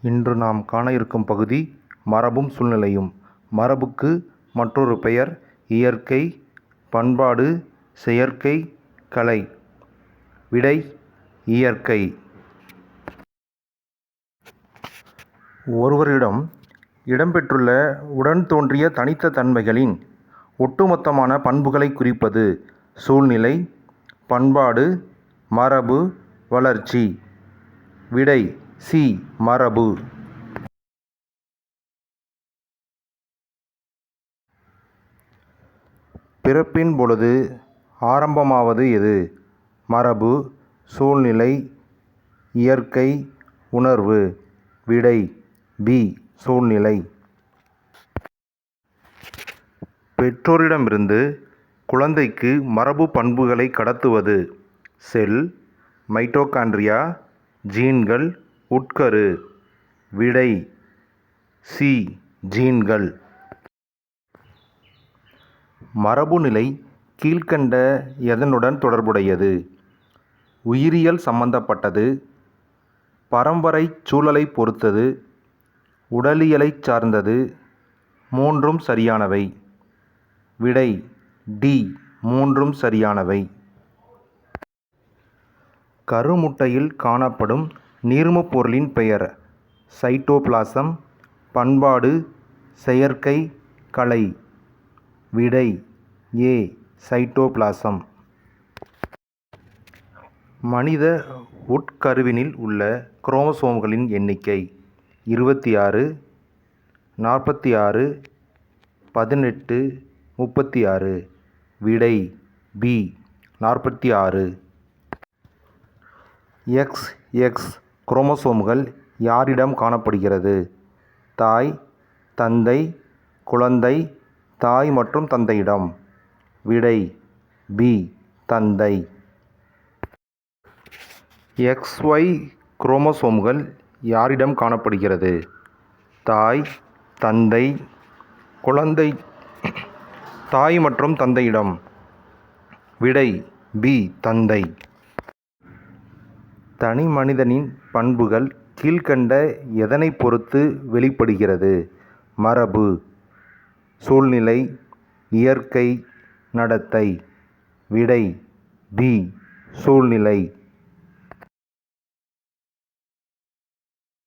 இன்று நாம் காண இருக்கும் பகுதி மரபும் சூழ்நிலையும். மரபுக்கு மற்றொரு பெயர் இயற்கை பண்பாடு செயற்கை கலை. விடை இயற்கை. ஒருவரிடம் இடம்பெற்றுள்ள உடன் தோன்றிய தனித்த தன்மைகளின் ஒட்டுமொத்தமான பண்புகளைக் குறிப்பது சூழ்நிலை பண்பாடு மரபு வளர்ச்சி. விடை சி. மரபு. பிறப்பின் பொழுது ஆரம்பமாவது எது? மரபு சூழ்நிலை இயற்கை உணர்வு. விடை பி. சூழ்நிலை. பெற்றோரிடமிருந்து குழந்தைக்கு மரபு பண்புகளை கடத்துவது. செல் மைட்டோகாண்ட்ரியா ஜீன்கள் உட்கரு. விடை சி. ஜீன்கள். மரபுநிலை கீழ்க்கண்ட எதனுடன் தொடர்புடையது? உயிரியல் சம்பந்தப்பட்டது. பரம்பரைச் சூழலைப் பொறுத்தது. உடலியலைச் சார்ந்தது. மூன்றும் சரியானவை. விடை டி. மூன்றும் சரியானவை. கருமுட்டையில் காணப்படும் நீர்மப் பொருளின் பெயர் சைட்டோபிளாசம் பண்பாடு செயற்கை கலை. விடை ஏ சைட்டோபிளாசம். மனித உட்கருவினில் உள்ள குரோமசோம்களின் எண்ணிக்கை இருபத்தி ஆறு நாற்பத்தி ஆறு பதினெட்டு முப்பத்தி ஆறு விடை பி நாற்பத்தி ஆறு எக்ஸ் எக்ஸ் குரோமோசோம்கள் யாரிடம் காணப்படுகிறது? தாய் தந்தை குழந்தை தாய் மற்றும் தந்தையிடம். விடை பி தந்தை. எக்ஸ் ஒய் குரோமோசோம்கள் யாரிடம் காணப்படுகிறது? தாய் தந்தை குழந்தை தாய் மற்றும் தந்தையிடம். விடை பி தந்தை. தனி மனிதனின் பண்புகள் கீழ்க்கண்ட எதனைப் பொறுத்து வெளிப்படுகிறது? மரபு சூழ்நிலை இயற்கை நடத்தை விடை பி சூழ்நிலை.